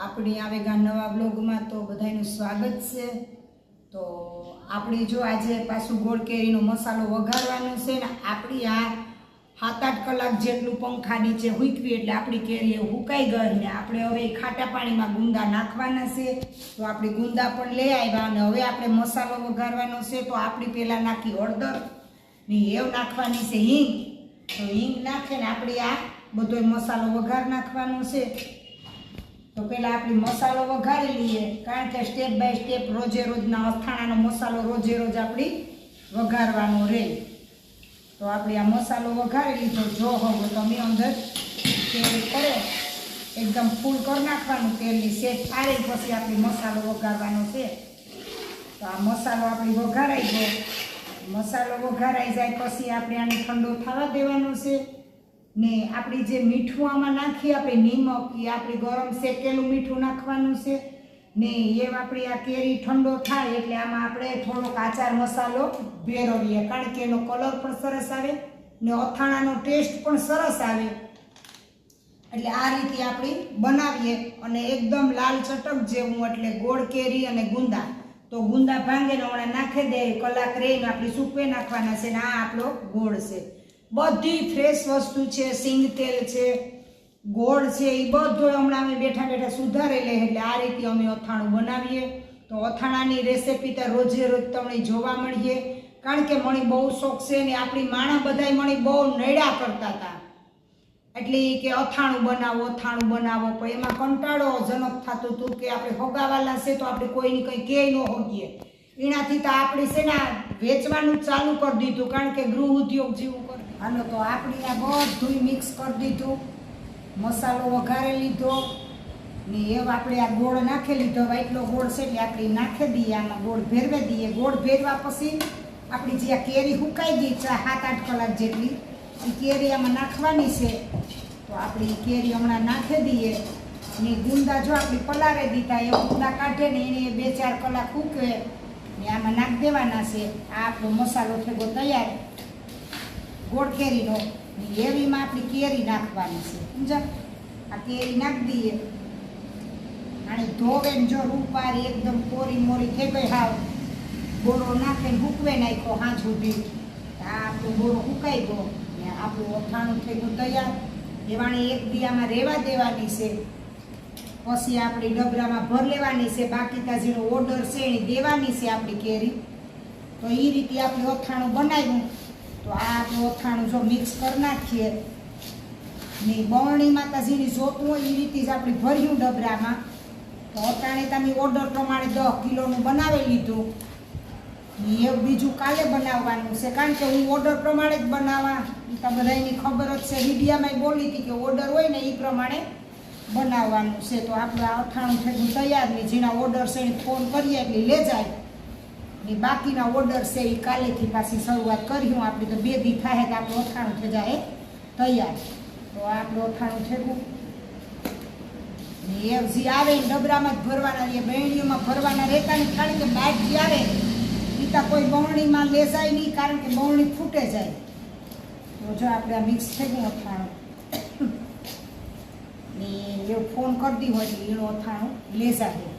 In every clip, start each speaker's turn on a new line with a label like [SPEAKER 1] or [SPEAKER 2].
[SPEAKER 1] આપણી આવેગા નવા બ્લોગમાં તો બધાનું સ્વાગત છે. તો આપણે જો આજે પાછું ગોળ કેરીનો મસાલો વઘારવાનો છે ને, આપણી આ સાત આઠ કલાક જેટલું પંખા નીચે હુકવી એટલે આપણી કેરી હુકાઈ ગઈ ને આપણે હવે ખાટા પાણીમાં ગુંદા નાખવાના છે. તો આપણી ગુંદા પણ લઈ આવ્યા અને હવે આપણે મસાલો વઘારવાનો છે તો આપણી પહેલાં નાખી હળદર ને એવ નાખવાની છે હિંગ. તો હિંગ નાખે ને આપણી આ બધો મસાલો વઘાર નાખવાનો છે. તો પહેલાં આપણે મસાલો વઘારી લઈએ, કારણ કે સ્ટેપ બાય સ્ટેપ રોજે રોજના અથાણાનો મસાલો રોજે રોજ આપણી વઘારવાનો રહે તો આપણે આ મસાલો વઘારી લીધો. જો હવે તમે અંદર તેલ કરે. એકદમ ફૂલ કરી નાખવાનું તેલની શેક પાડી પછી આપણે મસાલો વઘારવાનો છે. તો આ મસાલો આપણી વઘારાઈ ગયો. મસાલો વઘારાઈ જાય પછી આપણે આને ઠંડો થવા દેવાનો છે. ને આપણી જે મીઠું આમાં નાખીએ, આપણે નિમક, એ આપણી ગરમ શેકેલું મીઠું નાખવાનું છે. ને એ આપણી આ કેરી ઠંડો થાય એટલે આમાં આપણે થોડોક આચાર મસાલો ભેરવીએ કારણ કે એનો કલર પણ સરસ આવે ને અથાણાનો ટેસ્ટ પણ સરસ આવે. એટલે આ રીતે આપણે બનાવીએ અને એકદમ લાલ ચટક જેવું, એટલે ગોળ કેરી અને ગુંદા. તો ગુંદા ભાંગેને હમણાં નાખી દે કલાક રહીને આપણે સૂકવે નાખવાના છે ને આ આપણો ગોળ છે. બધી ફ્રેશ વસ્તુ છે, સિંગ તેલ છે, ગોળ છે એ બધું હમણાં અમે બેઠા બેઠા સુધારી લે એટલે આ રીતે અમે અથાણું બનાવીએ. તો અથાણાની રેસીપી તો રોજે રોજ તમને જોવા મળીએ. કારણ કે મણી બહુ શોખ છે ને આપણી માણા બધાય મણી બહુ નડ્યા કરતા હતા એટલે કે અથાણું બનાવો અથાણું બનાવો, પણ એમાં કંટાળો જનક થતું હતું કે આપણે હોગાવાલા છે તો આપણે કોઈની કંઈ કે ન હોગીએ એનાથી તો આપણે છે ને વેચવાનું ચાલુ કરી દીધું કારણ કે ગૃહ ઉદ્યોગ જેવું હાલો, તો આપણે આ બધું મિક્સ કરી દીધું. મસાલો વઘારી લીધો. ને એ આપણે આ ગોળ નાખી લીધો. હવે એટલો ગોળ છે એટલે આપણે નાખી દઈએ, આમાં ગોળ ભેરવી દઈએ. ગોળ ભેરવા પછી આપણી જે આ કેરી સુકાઈ ગઈ છે સાત આઠ કલાક જેટલી એ કેરી આમાં નાખવાની છે. તો આપણે કેરી હમણાં નાખી દઈએ. ને ગુંદા જો આપણે પલારે દીધા, એ ગુંદા કાઢે ને એને બે ચાર કલાક સૂકવે ને આમાં નાખી દેવાના છે. આ આપણો મસાલો થયો તૈયાર. ગોળ કેરીનો એવીમાં આપણી કેરી નાખવાની છે સમજા આ કેરી નાખી દઈએ. અને ધોવે ને જો રૂપારી એકદમ કોરી મોરી થઈ ગઈ, હાવ. બોરો નાખીને હૂકવે નાખ્યો હાથ સુધી. આ આપણો બોરો હુકાઈ ગયો. ને આપણું અથાણું થઈ ગયું તૈયાર. એવાણી એક દિયામાં રહેવા દેવાની છે. પછી આપણી ડબરામાં ભર લેવાની છે. બાકી ત્યાં જેનો ઓર્ડર છે એની દેવાની છે આપણી કેરી. તો એ રીતે આપણે અથાણું બનાવ્યું. તો આ આપણું અથાણું જો મિક્સ કરી નાખીએ, ને બરણી માતાજીની જોતું હોય એ રીતે જ આપણે ભર્યું ડબરામાં. તો અટાણે તમે ઓર્ડર પ્રમાણે દસ કિલોનું બનાવી લીધું. એ બીજું કાલે બનાવવાનું છે. કારણ કે હું ઓર્ડર પ્રમાણે જ બનાવવા તમને તો ખબર જ છે. મીડિયામાં બોલી હતી કે ઓર્ડર હોય ને એ પ્રમાણે બનાવવાનું છે. તો આપણે આ અથાણું થયું તૈયાર ને જેના ઓર્ડર છે એને ફોન કરીએ એટલે લે જાય. ને બાકીના ઓર્ડર છે એ કાલેથી પાછી શરૂઆત કરી, હું આપણે તો બે દી થાય તો આપણું અથાણું થઈ જાય તૈયાર. તો આપણું અથાણું થયું એ જે આવે એ ડબરામાં જ ભરવાના એ બહેણીઓમાં ભરવાના રહેતા નહીં કારણ કે બાઇક જે આવે પિતા કોઈ બવણીમાં લે જાય નહીં, કારણ કે બવણી ફૂટે જાય. તો જો આપણે આ મિક્સ થઈ ગયું અથાણું. ને એવું ફોન કરતી હોય એનું અથાણું લેજાય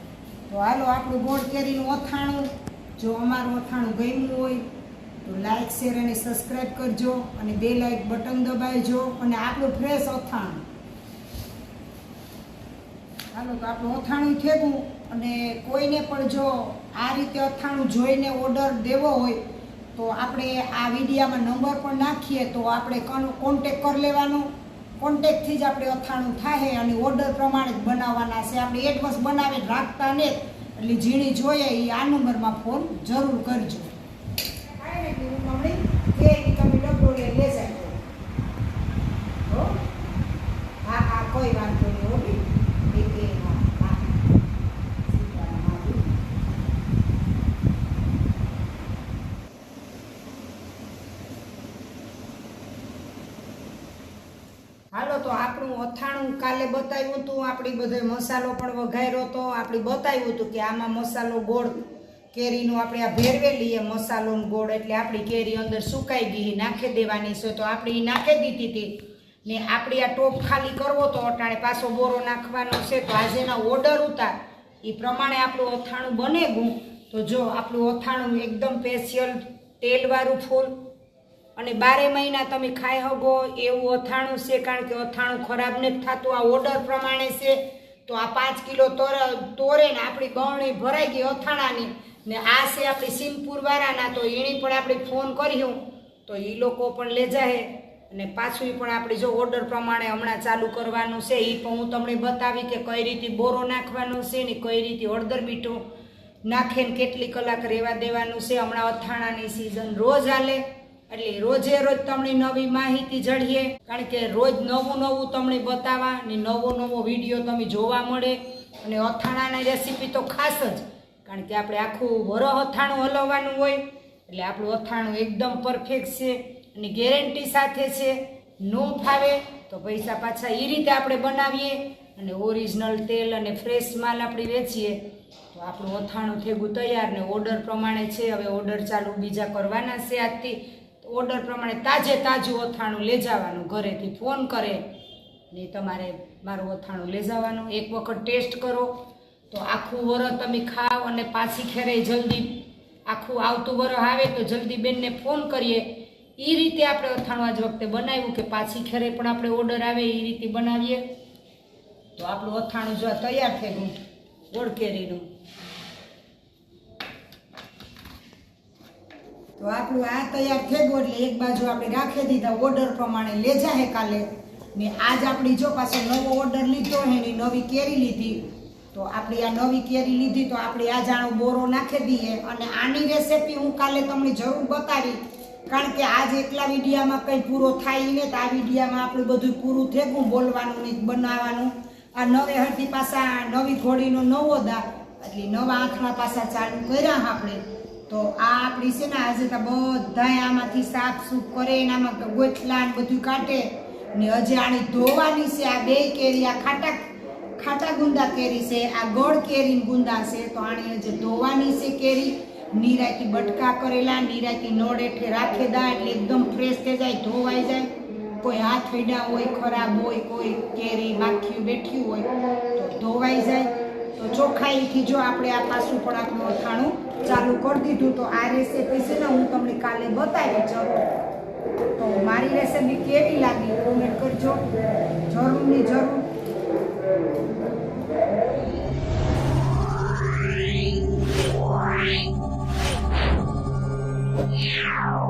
[SPEAKER 1] તો હાલો, આપણું ગોળ કેરીનું અથાણું જો અમારું અથાણું ગમ્યું હોય, તો લાઇક શેર અને સબસ્ક્રાઈબ કરજો અને બે લાઇક બટન દબાવજો અને આપણું ફ્રેશ અથાણું. હાલો, તો આપણું અથાણું થેગું અને કોઈને પણ જો આ રીતે અથાણું જોઈને ઓર્ડર દેવો હોય, તો આપણે આ વિડીયામાં નંબર પણ નાખીએ, તો આપણે કોન્ટેક કરી લેવાનો. કોન્ટેકથી જ આપણે અથાણું થાય અને ઓર્ડર પ્રમાણે જ બનાવવાના છે. આપણે એડવાન્સ બનાવી રાખતા ને એટલે ઝીણી જોઈએ એ આ નંબરમાં ફોન જરૂર કરજો કાંઈ નહીં હું હમણાં કે ઈ તમે ડબલો લઈ લે જાય હો હા હા કોઈ વાંધો નહીં હો બેન. એ કે હા હા સીતારામ આવી. હાલો તો આપણું અથાણું કાલે બતાવ્યું હતું, આપણી બધો મસાલો પણ વઘાર્યો હતો. આપણી બતાવ્યું હતું કે આમાં મસાલો ગોળ કેરીનું આપણે આ ભેરવેલી એ મસાલો ગોળ, એટલે આપણી કેરી અંદર સુકાઈ ગઈ નાખી દેવાની છે. તો આપણે એ નાખી દીધી હતી. ને આપણી આ ટોપ ખાલી કરવો તો અટાણે પાછો બોરો નાખવાનો છે. તો આજેના ઓર્ડર ઉતાર એ પ્રમાણે આપણું અથાણું બને ગયું. તો જો આપણું અથાણું એકદમ સ્પેશિયલ તેલવાળું ફૂલ અને બારે મહિના તમે ખાઈ હગો, એવું અથાણું છે કારણ કે અથાણું ખરાબ નથી થતું. આ ઓર્ડર પ્રમાણે છે. તો આ પાંચ કિલો તોર, તોરે ને આપણી ગવણી ભરાઈ ગઈ અથાણાની. ને આ છે આપણી સિંહપુરવાળાના તો એની પણ આપણે ફોન કર્યું. તો એ લોકો પણ લે જાય અને પાછું પણ આપણે જો ઓર્ડર પ્રમાણે હમણાં ચાલુ કરવાનું છે એ પણ હું તમને બતાવી કે કઈ રીતે બોરો નાખવાનો છે ને કઈ રીતે હળદર મીઠું નાખે ને કેટલી કલાક રહેવા દેવાનું છે. હમણાં અથાણાની સિઝન રોજ હાલે. એટલે રોજે રોજ તમને નવી માહિતી જડીએ કારણ કે રોજ નવું નવું તમને બતાવવા ને નવો નવો વીડિયો તમે જોવા મળે. અને અથાણાની રેસીપી તો ખાસ જ, કારણ કે આપણે આખું વરો અથાણું હલવવાનું હોય, એટલે આપણું અથાણું એકદમ પરફેક્ટ છે અને ગેરંટી સાથે છે. નો ફાવે તો પૈસા પાછા એ રીતે આપણે બનાવીએ અને ઓરિજિનલ તેલ અને ફ્રેશ માલ આપણે વેચીએ. તો આપણું અથાણું થેગું તૈયાર ને ઓર્ડર પ્રમાણે છે. હવે ઓર્ડર ચાલુ બીજા કરવાના છે આજથી. ઓર્ડર પ્રમાણે તાજે તાજું અથાણું લઈ જવાનું, ઘરેથી ફોન કરે ને તમારે મારું અથાણું લઈ જવાનું. એક વખત ટેસ્ટ કરો. તો આખું વરસ તમે ખાઓ અને પાછી ખેરે જલ્દી આખું આવતું વરસ આવે તો જલ્દી બેનને ફોન કરીએ. એ રીતે આપણે અથાણું આજ વખતે બનાવ્યું કે પાછી ખેરે પણ આપણે ઓર્ડર આવે એ રીતે બનાવીએ. તો આપણું અથાણું જો તૈયાર થઈ ગયું, ગોળ તો આપણું આ તૈયાર થઈ ગયું એટલે એક બાજુ આપણે રાખી દીધા ઓર્ડર પ્રમાણે લેજા હે કાલે. ને આજ આપણી જો પાસે નવો ઓર્ડર લીધો હે ને નવી કેરી લીધી. તો આપણી આ નવી કેરી લીધી તો આપણે આ જાણો બોરો નાખી દઈએ અને આની રેસીપી હું કાલે તમને જરૂર બતાવી. કારણ કે આજ એકલા વિડીયામાં કંઈ પૂરો થાય ને તો આ વિડીયામાં આપણું બધું પૂરું થેગું, બોલવાનું ને બનાવવાનું. આ નવે હરથી પાસા નવી ઘોડીનો નવો દા એટલે નવા આંખના પાસા ચાલુ કર્યા આપણે. તો આ આપણી છે ને આજે તો બધાય આમાંથી સાફ સૂફ કરે તો ગોઠલા ને બધું કાઢે. ને હજી આની ધોવાની છે, આ બે કેરી, આ ખાટા ખાટા ગુંદા કેરી છે, આ ગોળ કેરી ગુંદા છે, તો આની હજી ધોવાની છે કેરી. નિરાકી બટકા કરેલા નિરાકી નોડ હેઠે રાખે દા, એટલે એકદમ ફ્રેશ થઈ જાય, ધોવાઈ જાય. કોઈ હાથ વૈડા હોય, ખરાબ હોય, કોઈ કેરી માખીયું, બેઠ્યું હોય, તો ધોવાઈ જાય. તો ચોખ્ખાઈથી જો આપણે આ પાસું પણ આપણું અથાણું ચાલુ કરી દીધું. તો આ રેસીપી છે ને હું તમને કાલે બતાવી જરૂર તો મારી રેસીપી કેવી લાગી કોમેન્ટ કરજો. જરૂરની જરૂર.
[SPEAKER 2] Wow.